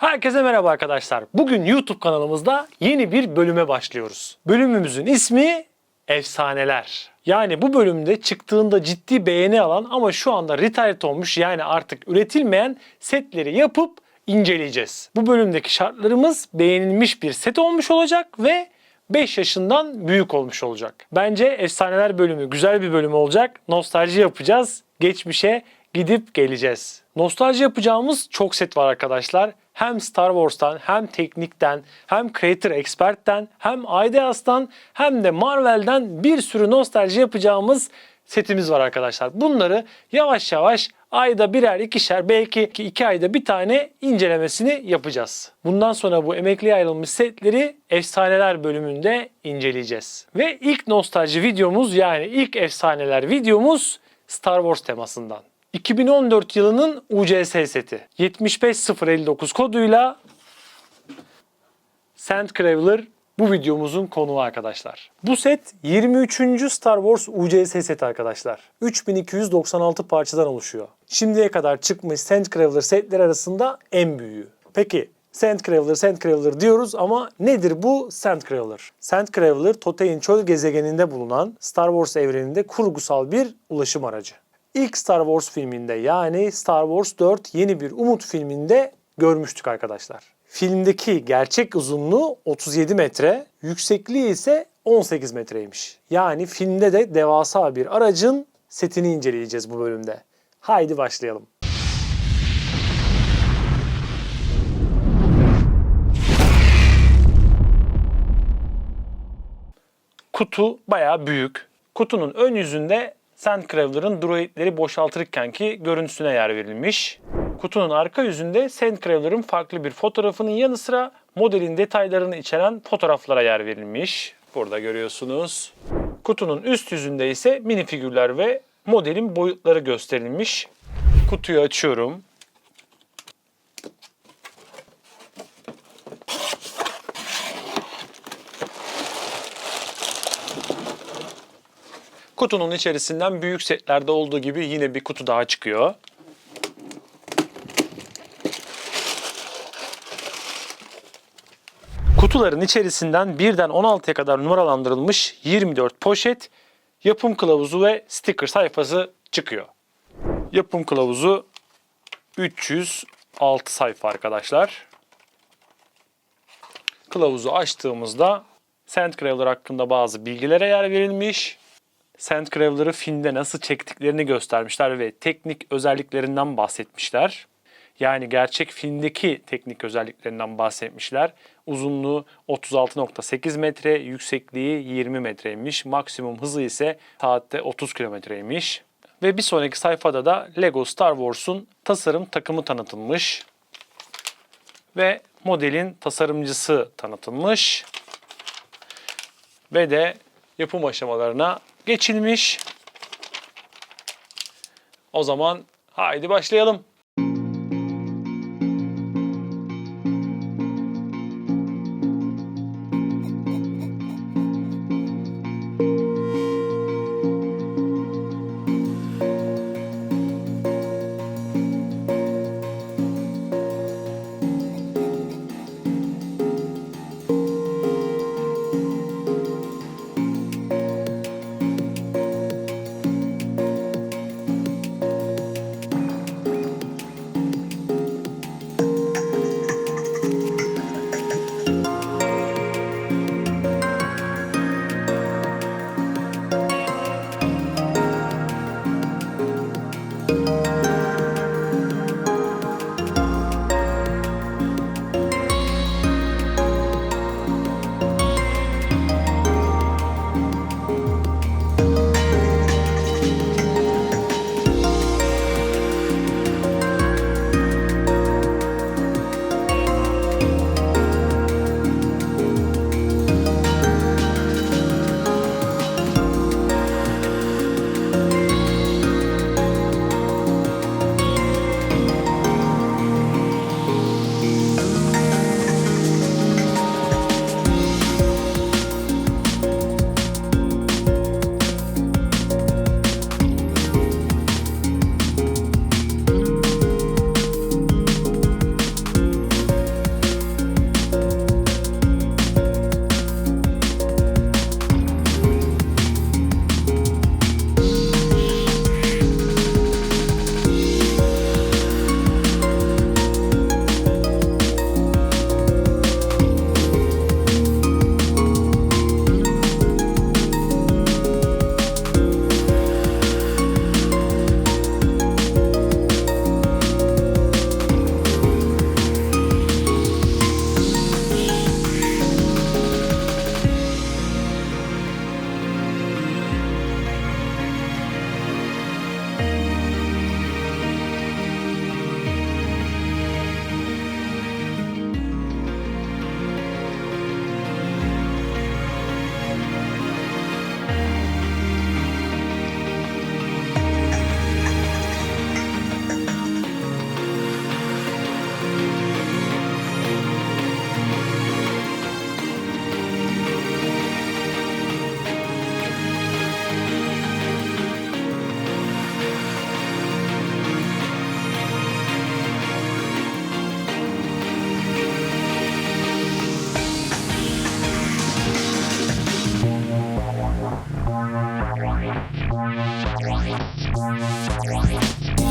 Herkese merhaba arkadaşlar. Bugün YouTube kanalımızda yeni bir bölüme başlıyoruz. Bölümümüzün ismi Efsaneler. Yani bu bölümde çıktığında ciddi beğeni alan ama şu anda retired olmuş yani artık üretilmeyen setleri yapıp inceleyeceğiz. Bu bölümdeki şartlarımız beğenilmiş bir set olmuş olacak ve 5 yaşından büyük olmuş olacak. Bence Efsaneler bölümü güzel bir bölüm olacak. Nostalji yapacağız. Geçmişe gidip geleceğiz. Nostalji yapacağımız çok set var arkadaşlar. Hem Star Wars'tan hem teknikten hem Creator Expert'ten hem Ideas'tan hem de Marvel'den bir sürü nostalji yapacağımız setimiz var arkadaşlar. Bunları yavaş yavaş ayda birer ikişer belki iki, ayda bir tane incelemesini yapacağız. Bundan sonra bu emekliye ayrılmış setleri efsaneler bölümünde inceleyeceğiz. Ve ilk nostalji videomuz yani ilk efsaneler videomuz Star Wars temasından. 2014 yılının UCS seti. 75059 koduyla Sandcrawler bu videomuzun konuğu arkadaşlar. Bu set 23. Star Wars UCS seti arkadaşlar. 3296 parçadan oluşuyor. Şimdiye kadar çıkmış Sandcrawler setler arasında en büyüğü. Peki Sandcrawler, Sandcrawler diyoruz ama nedir bu Sandcrawler? Sandcrawler, Totein çöl gezegeninde bulunan Star Wars evreninde kurgusal bir ulaşım aracı. İlk Star Wars filminde yani Star Wars 4 Yeni Bir Umut filminde görmüştük arkadaşlar. Filmdeki gerçek uzunluğu 37 metre, yüksekliği ise 18 metreymiş. Yani filmde de devasa bir aracın setini inceleyeceğiz bu bölümde. Haydi başlayalım. Kutu bayağı büyük. Kutunun ön yüzünde Sandcrawler'ın droidleri boşaltırken ki görüntüsüne yer verilmiş. Kutunun arka yüzünde Sandcrawler'ın farklı bir fotoğrafının yanı sıra modelin detaylarını içeren fotoğraflara yer verilmiş. Burada görüyorsunuz. Kutunun üst yüzünde ise mini figürler ve modelin boyutları gösterilmiş. Kutuyu açıyorum. Kutunun içerisinden büyük setlerde olduğu gibi yine bir kutu daha çıkıyor. Kutuların içerisinden birden 16'ya kadar numaralandırılmış 24 poşet, yapım kılavuzu ve sticker sayfası çıkıyor. Yapım kılavuzu 306 sayfa arkadaşlar. Kılavuzu açtığımızda Sandcrawler hakkında bazı bilgilere yer verilmiş. Sandcrawler'ı filmde nasıl çektiklerini göstermişler ve teknik özelliklerinden bahsetmişler. Yani gerçek filmdeki teknik özelliklerinden bahsetmişler. Uzunluğu 36.8 metre, yüksekliği 20 metreymiş. Maksimum hızı ise saatte 30 kilometreymiş. Ve bir sonraki sayfada da Lego Star Wars'un tasarım takımı tanıtılmış. Ve modelin tasarımcısı tanıtılmış. Ve de yapım aşamalarına geçilmiş. O zaman haydi başlayalım. Thank you.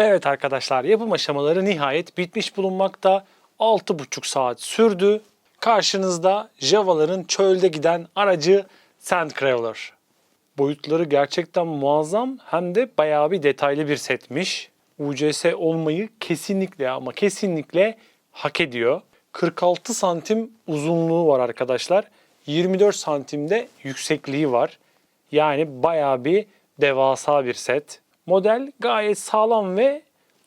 Evet arkadaşlar yapım aşamaları nihayet bitmiş bulunmakta. 6,5 saat sürdü. Karşınızda Java'ların çölde giden aracı Sandcrawler. Boyutları gerçekten muazzam hem de bayağı bir detaylı bir setmiş. UCS olmayı kesinlikle ama kesinlikle hak ediyor. 46 santim uzunluğu var arkadaşlar. 24 santimde yüksekliği var. Yani bayağı bir devasa bir set. Model gayet sağlam ve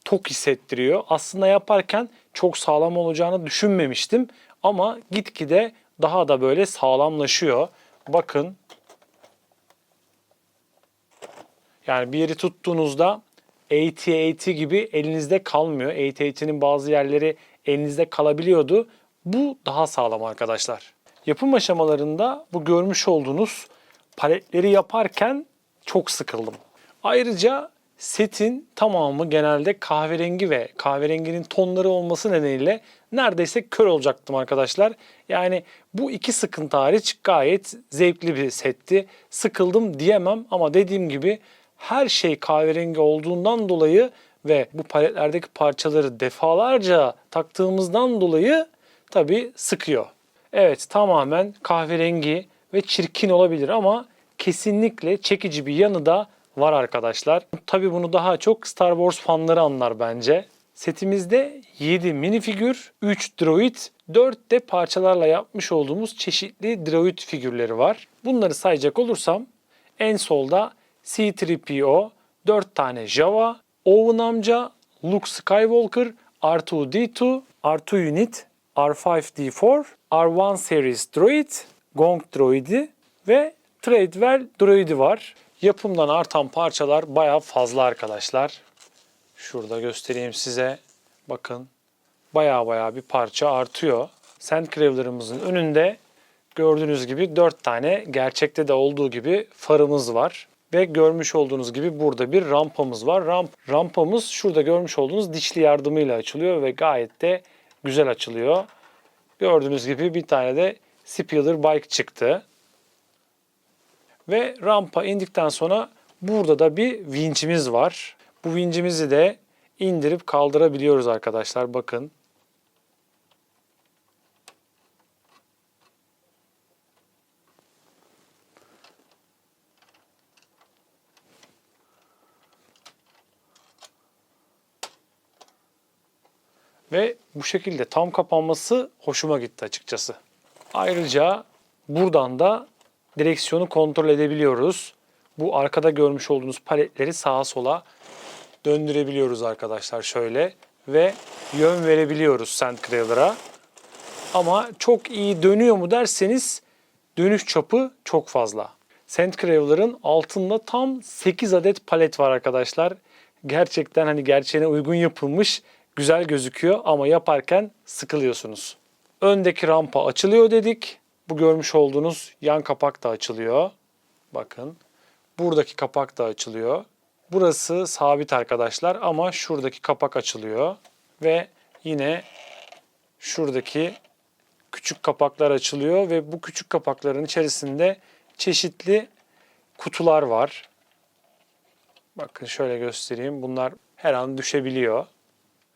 tok hissettiriyor. Aslında yaparken çok sağlam olacağını düşünmemiştim ama gitgide daha da böyle sağlamlaşıyor. Bakın. Yani bir yeri tuttuğunuzda AT-AT gibi elinizde kalmıyor. AT-AT'nin bazı yerleri elinizde kalabiliyordu. Bu daha sağlam arkadaşlar. Yapım aşamalarında bu görmüş olduğunuz paletleri yaparken çok sıkıldım. Ayrıca setin tamamı genelde kahverengi ve kahverenginin tonları olması nedeniyle neredeyse kör olacaktım arkadaşlar. Yani bu iki sıkıntı hariç gayet zevkli bir setti. Sıkıldım diyemem ama dediğim gibi her şey kahverengi olduğundan dolayı ve bu paletlerdeki parçaları defalarca taktığımızdan dolayı tabii sıkıyor. Evet tamamen kahverengi ve çirkin olabilir ama kesinlikle çekici bir yanı da var arkadaşlar. Tabii bunu daha çok Star Wars fanları anlar bence. Setimizde 7 minifigür, 3 droid, 4 de parçalarla yapmış olduğumuz çeşitli droid figürleri var. Bunları sayacak olursam en solda C-3PO, 4 tane Java, Owen amca, Luke Skywalker, R2-D2, R2 Unit, R5-D4, R1 Series Droid, Gong Droid'i ve Tradewell Droid'i var. Yapımdan artan parçalar bayağı fazla arkadaşlar. Şurada göstereyim size. Bakın bayağı bayağı bir parça artıyor. Sandcrawler'ımızın önünde gördüğünüz gibi 4 tane gerçekte de olduğu gibi farımız var. Ve görmüş olduğunuz gibi burada bir rampamız var. Ramp, rampamız şurada görmüş olduğunuz dişli yardımıyla açılıyor ve gayet de güzel açılıyor. Gördüğünüz gibi bir tane de Speeder Bike çıktı. Ve rampa indikten sonra burada da bir vinçimiz var. Bu vincimizi de indirip kaldırabiliyoruz arkadaşlar. Bakın. Ve bu şekilde tam kapanması hoşuma gitti açıkçası. Ayrıca buradan da direksiyonu kontrol edebiliyoruz. Bu arkada görmüş olduğunuz paletleri sağa sola döndürebiliyoruz arkadaşlar şöyle ve yön verebiliyoruz Sandcrawler'a. Ama çok iyi dönüyor mu derseniz dönüş çapı çok fazla. Sandcrawler'ın altında tam 8 adet palet var arkadaşlar. Gerçekten hani gerçeğine uygun yapılmış, güzel gözüküyor ama yaparken sıkılıyorsunuz. Öndeki rampa açılıyor dedik. Bu görmüş olduğunuz yan kapak da açılıyor. Bakın. Buradaki kapak da açılıyor. Burası sabit arkadaşlar ama şuradaki kapak açılıyor. Ve yine şuradaki küçük kapaklar açılıyor ve bu küçük kapakların içerisinde çeşitli kutular var. Bakın şöyle göstereyim. Bunlar her an düşebiliyor.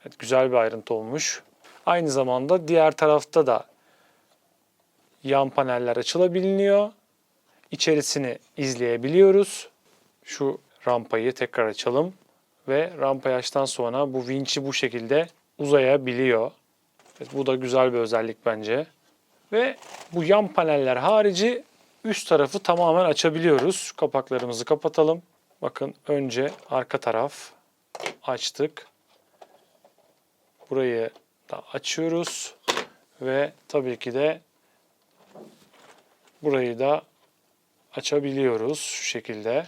Evet, güzel bir ayrıntı olmuş. Aynı zamanda diğer tarafta da yan paneller açılabiliyor. İçerisini izleyebiliyoruz. Şu rampayı tekrar açalım ve rampayı açtıktan sonra bu vinçi bu şekilde uzayabiliyor. Evet, bu da güzel bir özellik bence. Ve bu yan paneller harici üst tarafı tamamen açabiliyoruz. Kapaklarımızı kapatalım. Bakın önce arka taraf açtık. Burayı da açıyoruz ve tabii ki de burayı da açabiliyoruz şu şekilde.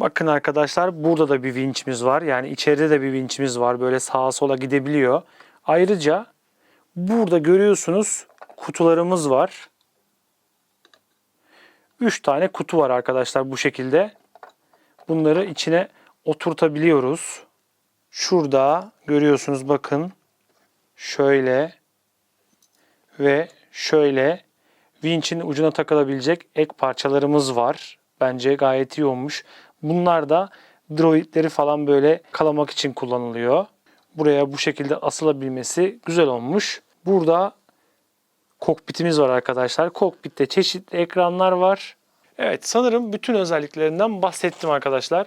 Bakın arkadaşlar burada da bir vinçimiz var. Yani içeride de bir vinçimiz var. Böyle sağa sola gidebiliyor. Ayrıca burada görüyorsunuz kutularımız var. 3 tane kutu var arkadaşlar bu şekilde. Bunları içine oturtabiliyoruz. Şurada görüyorsunuz bakın. Şöyle ve şöyle vinçin ucuna takılabilecek ek parçalarımız var. Bence gayet iyi olmuş. Bunlar da droidleri falan böyle kalamak için kullanılıyor. Buraya bu şekilde asılabilmesi güzel olmuş. Burada kokpitimiz var arkadaşlar. Kokpitte çeşitli ekranlar var. Evet sanırım bütün özelliklerinden bahsettim arkadaşlar.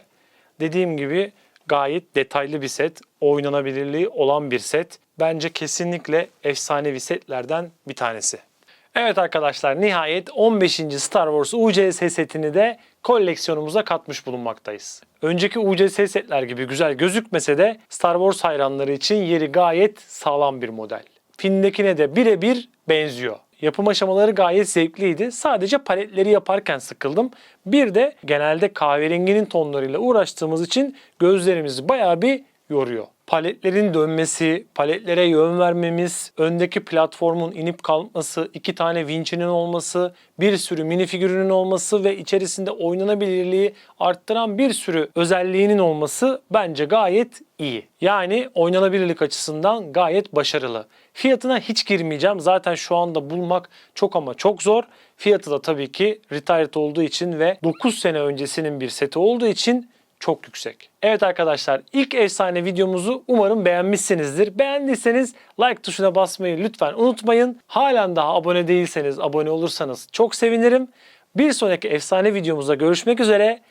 Dediğim gibi gayet detaylı bir set. Oynanabilirliği olan bir set. Bence kesinlikle efsanevi setlerden bir tanesi. Evet arkadaşlar nihayet 15. Star Wars UCS setini de koleksiyonumuza katmış bulunmaktayız. Önceki UCS setler gibi güzel gözükmese de Star Wars hayranları için yeri gayet sağlam bir model. Filmdekine de birebir benziyor. Yapım aşamaları gayet zevkliydi. Sadece paletleri yaparken sıkıldım. Bir de genelde kahverenginin tonlarıyla uğraştığımız için gözlerimizi bayağı bir yoruyor. Paletlerin dönmesi, paletlere yön vermemiz, öndeki platformun inip kalkması, iki tane vinçinin olması, bir sürü minifigürünün olması ve içerisinde oynanabilirliği arttıran bir sürü özelliğinin olması bence gayet iyi. Yani oynanabilirlik açısından gayet başarılı. Fiyatına hiç girmeyeceğim. Zaten şu anda bulmak çok ama çok zor. Fiyatı da tabii ki retired olduğu için ve 9 sene öncesinin bir seti olduğu için çok yüksek. Evet arkadaşlar ilk efsane videomuzu umarım beğenmişsinizdir. Beğendiyseniz like tuşuna basmayı lütfen unutmayın. Halen daha abone değilseniz abone olursanız çok sevinirim. Bir sonraki efsane videomuzda görüşmek üzere.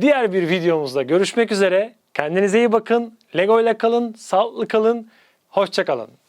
Diğer bir videomuzda görüşmek üzere. Kendinize iyi bakın. Lego ile kalın, sağlıklı kalın. Hoşçakalın.